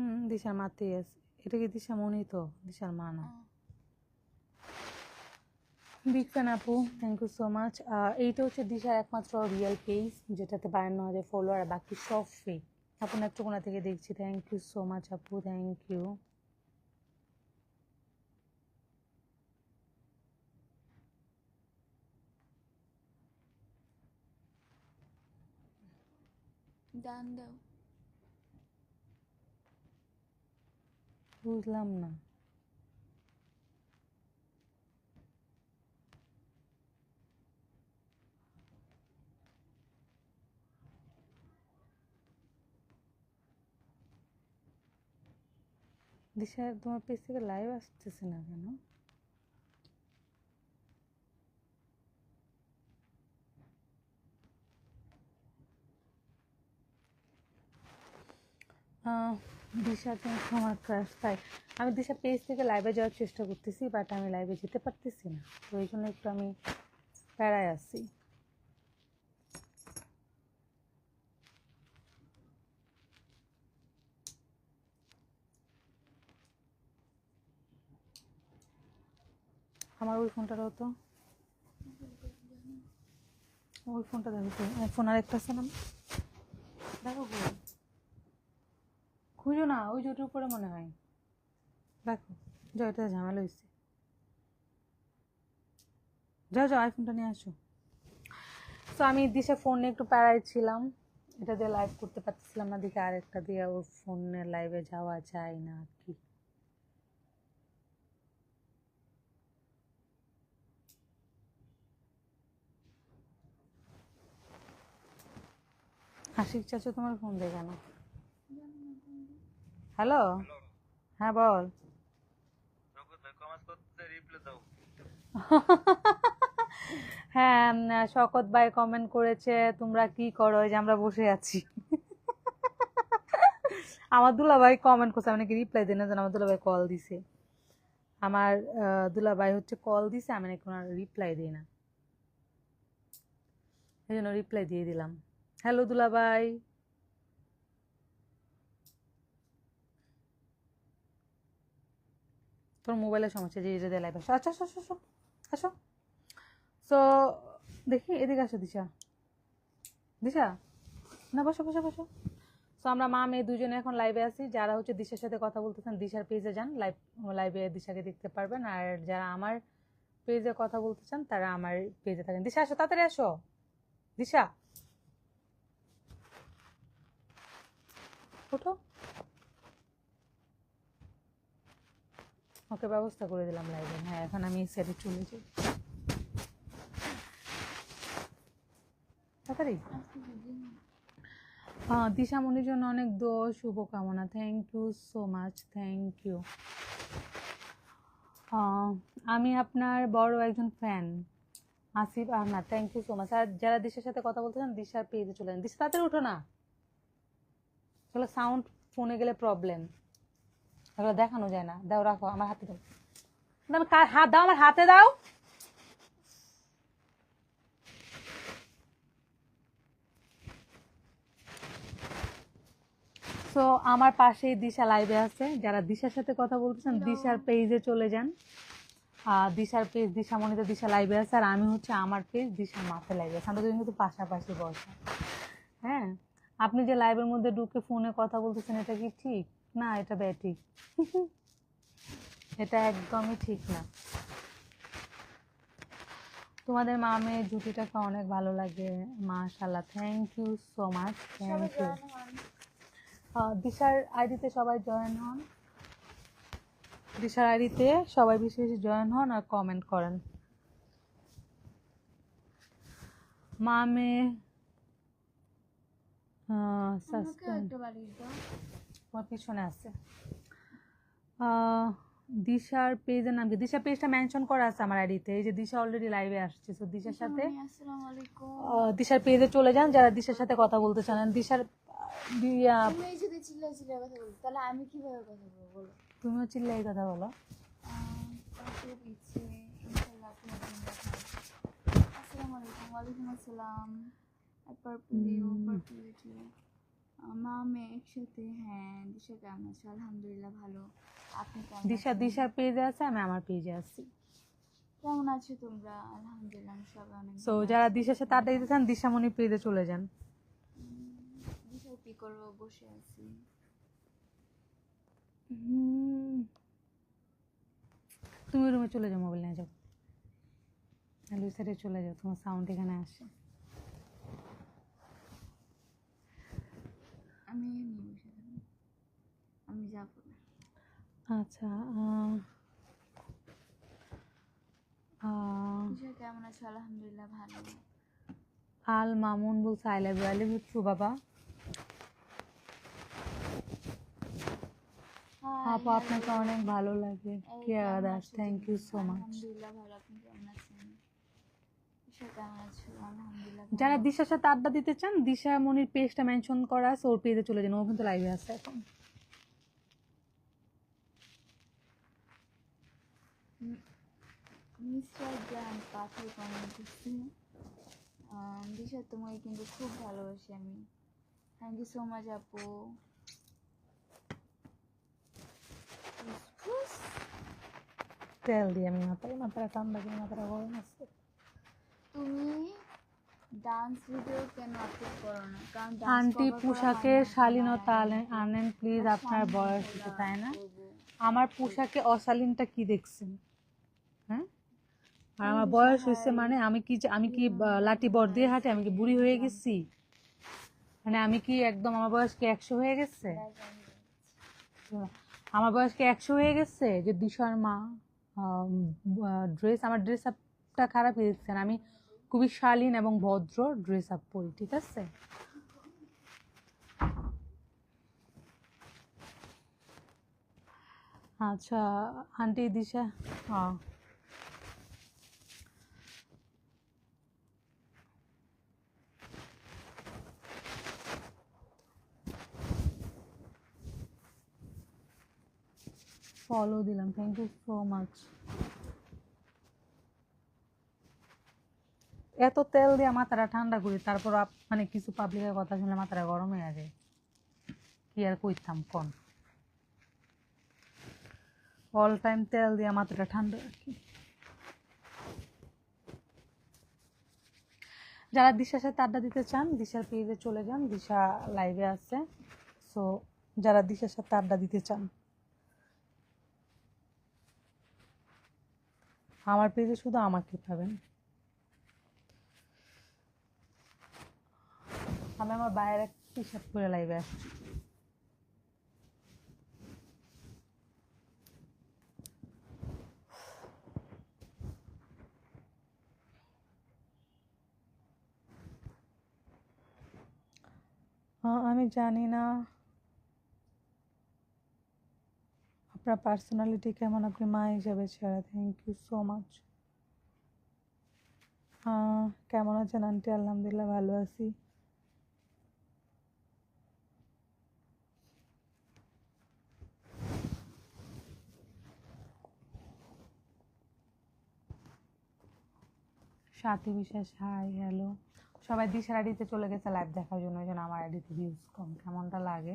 হুম, দিশার মাতেই আছে। এটা কি দিশা মনি তো? দিশার মা না। বিগ ফ্যান আপু থ্যাংক ইউ সো মাচ এইটা হচ্ছে দিশার একমাত্র রিয়েল পেজ যেটাতে বায়ান্ন হাজার ফলোয়ার বাকি সব ফেক আপু নেত্রকোনা থেকে দেখছি থ্যাংক ইউ সো মাচ আপু থ্যাংক ইউ দান দাও বুঝলাম না। দিশা তোমার পেজ থেকে লাইভ আসতেছে না কেন? আহ, দিশা আমার ক্রাশ তাই আমি দিশা পেজ থেকে লাইভে যাওয়ার চেষ্টা করতেছি বাট আমি লাইভে যেতে পারতেছি না। তো এই জন্য একটু আমি প্যারায় আছি। আমার ওই ফোনটারও হতো ওই ফোনটা দেখো ফোন আর একটা আছে না? দেখো গো। না, ওই জোটের উপরে মনে হয়। দেখো এটা ঝামেলা হয়েছে যাও যাও আইফোনটা নিয়ে আসো। তো আমি দিশা ফোন নিয়ে একটু প্যারায় ছিলাম। এটা দিয়ে লাইভ করতে পারতেছিলাম না দিকে আরেকটা দিয়ে ওর ফোনের লাইভে যাওয়া যায় না কি। আশিক চাচু তোমার ফোন দেয় কেন? হ্যালো? হ্যাঁ বল। হ্যাঁ শকত ভাই কমেন্ট করেছে তোমরা কি করো? যে আমরা বসে আছি। আমার দুলাভাই কমেন্ট করছে আমি নাকি রিপ্লাই দিই না জানো আমার দুলাভাই কল দিছে। আমার দুলাভাই হচ্ছে কল দিছে আমি নাকি ওনার রিপ্লাই দিই না। এই জন্য রিপ্লাই দিয়ে দিলাম। হ্যালো দুলাভাই। তোর মোবাইলের সমস্যা, যে এটা লাইভ আসো আচ্ছা আসো আসো আসো সো দেখি, এদিকে আসো, দিশা। দিশা? না, বসো বসো বসো। সো আমরা মা, মেয়ে দুজনে এখন লাইভে আছি। যারা হচ্ছে দিশার সাথে কথা বলতেছেন, দিশার পেজে যান। লাইভ লাইভে দিশাকে দেখতে পারবেন। আর যারা আমার পেজে কথা বলতে চান, তারা আমার পেজে থাকেন। দিশা, আসো, তাড়াতাড়ি আসো। দিশা? ওঠো। ওকে ব্যবস্থা করে দিলাম লাইভে হ্যাঁ এখন আমি সেটে চলে যাই। তাড়াতাড়ি। হ্যাঁ দিশামণির জন্য অনেক দোয়া শুভকামনা। Thank you so much thank you আমি আপনার বড় একজন fan Asif Ahnad thank you so much আর যারা দিশার সাথে কথা বলতেছেন দিশার পেজে চলে যান। দিশা, তাড়াতাড়ি ওঠো না। চলো সাউন্ড ফোনে গেলে প্রবলেম এগুলো দেখানো যায় না। দাও রাখো আমার হাতে দাও। হাত দাও আমার হাতে দাও। সো আমার পাশেই দিশা লাইভে আছে। যারা দিশার সাথে কথা বলতেছেন দিশার পেজে চলে যান। দিশার পেজ দিশা মনিতে দিশা লাইভে আছে আর আমি হচ্ছে আমার পেজ দিশার মাথায় লাইভে আছে। আমরা দুজন কিন্তু পাশাপাশি বসা। হ্যাঁ? আপনি যে লাইভের মধ্যে ঢুকে ফোনে কথা বলতেছেন এটা কি ঠিক? না এটা ব্যাঠিক এটা একদমই ঠিক না। তোমাদের মা মেয়ে জুটিটাকে অনেক ভালো লাগে মাশাল্লাহ thank you so much thank you দিশার আইডিতে সবাই জয়েন হন। দিশার আইডিতে সবাই বেশি বেশি জয়েন হন আর কমেন্ট করেন। মা মেয়ে আহ, সাসপেন্ড একটা বাড়ি দাও। তোমার পিছনে আছে। দিশার পেজের নাম কি? দিশা পেজটা মেনশন করা আছে আমার আইডিতে। এই যে দিশা অলরেডি লাইভে আসছে। তো দিশার সাথে দিশামণি, আসসালামু আলাইকুম। দিশার পেজে চলে যান। যারা দিশার সাথে কথা বলতে চান দিশার তাহলে আমি কীভাবে কথা বলব বলো? তুমিও চিল্লাই কথা বলো। আসসালামু আলাইকুম ওয়ালাইকুম আসসালাম। মা মেয়ে একসাথে হ্যাঁ দিশা কেমন আছে? আলহামদুলিল্লাহ ভালো। আপনি কেমন দিশা? দিশার পেজে আছে আমি আমার পেজে আছি। কেমন আছো তোমরা? আলহামদুলিল্লাহ আমি সবাই অনেক সো যারা। দিশার সাথে আড্ডা দিতে চান দিশামণি পেজে চলে যান। দিশা কি করব? বসে আছি। তুমি রুমে চলে যাও মোবাইল নিয়ে যাও। সাইডে চলে যাও তোমার সাউন্ড এখানে আসে। আমি বসে থাকব। আমি যাব না। আচ্ছা কেমন আছো? আলহামদুলিল্লাহ ভালো। আল মামুন বলছে I love you I love you বাবা। আপু আপনাকে অনেক ভালো লাগে। এই Keya Das thank you so much আলহামদুলিল্লাহ ভালো আপনি কেমন আছেন দিশা কেমন আছো আলহামদুলিল্লাহ যারা দিশার সাথে আড্ডা দিতে চান দিশা মনির পেজটা মেনশন করা আছে ওর পেজে চলে যান ও কিন্তু লাইভে আছে এখন। মিস্টার জান পাথর কমেন্ট করছি দিশা তোমাকে কিন্তু খুব ভালোবাসি আমি। থ্যাংক ইউ সো মাচ আপু। তেল দিয়ে আমি মাথায় মাথাটা ঠান্ডা করে মাথাটা গরম আছে। তুমি ডান্স ভিডিও কেন আপলোড করো না? কারণ আন্টি পোশাকের শালীনতা আনেন প্লিজ আপনার বয়স হচ্ছে তাই না? আমার পোশাকে অশালীনটা কি দেখছেন? হ্যাঁ? আর আমার বয়স। হয়েছে মানে আমি কি আমি কি লাঠি বর দিয়ে হাঁটে? আমি কি বুড়ি হয়ে গেছি? মানে আমি কি একদম আমার বয়স কি একশো হয়ে গেছে? দিচ্ছি। আমার বয়স কি একশো হয়ে গেছে? যে দিশার মা ড্রেস আমার ড্রেস আপটা খারাপ হয়ে যাচ্ছে। আমি খুবই শালীন এবং ভদ্র ড্রেস আপ পরি, ঠিক আছে? আচ্ছা আন্টি দিশা হ্যাঁ ফলো দিলাম থ্যাংক ইউ সো মাচ এত তেল দিয়ে মাথাটা ঠান্ডা করি, তারপর মানে কিছু পাবলিকের কথা শুনলে মাথাটা গরম হয়ে যায়। কি আর কইতাম, কোন? অল টাইম তেল দিয়ে মাথাটা ঠান্ডা রাখি। যারা দিশার সাথে আড্ডা দিতে চান, দিশার পেজে চলে যান, দিশা লাইভে আছে। সো যারা দিশার সাথে আড্ডা দিতে চান, আমার পেজে শুধু আমাকে পাবেন। আমি আমার বাইরে টি শার্ট পরে আসছি। আমি জানি না আপনার পার্সোনালিটি কেমন আপনি মা হিসাবে ছাড়া থ্যাংক ইউ সো মাচ কেমন আছেন আন্টি? আলহামদুলিল্লাহ, ভালো আছি। সাথী বিশ্বাস হাই হ্যালো সবাই দিশার আইডিতে চলে গেছে লাইভ দেখার জন্য, ওই জন্য আমার আইডিতে ভিউজ কম। কেমনটা লাগে?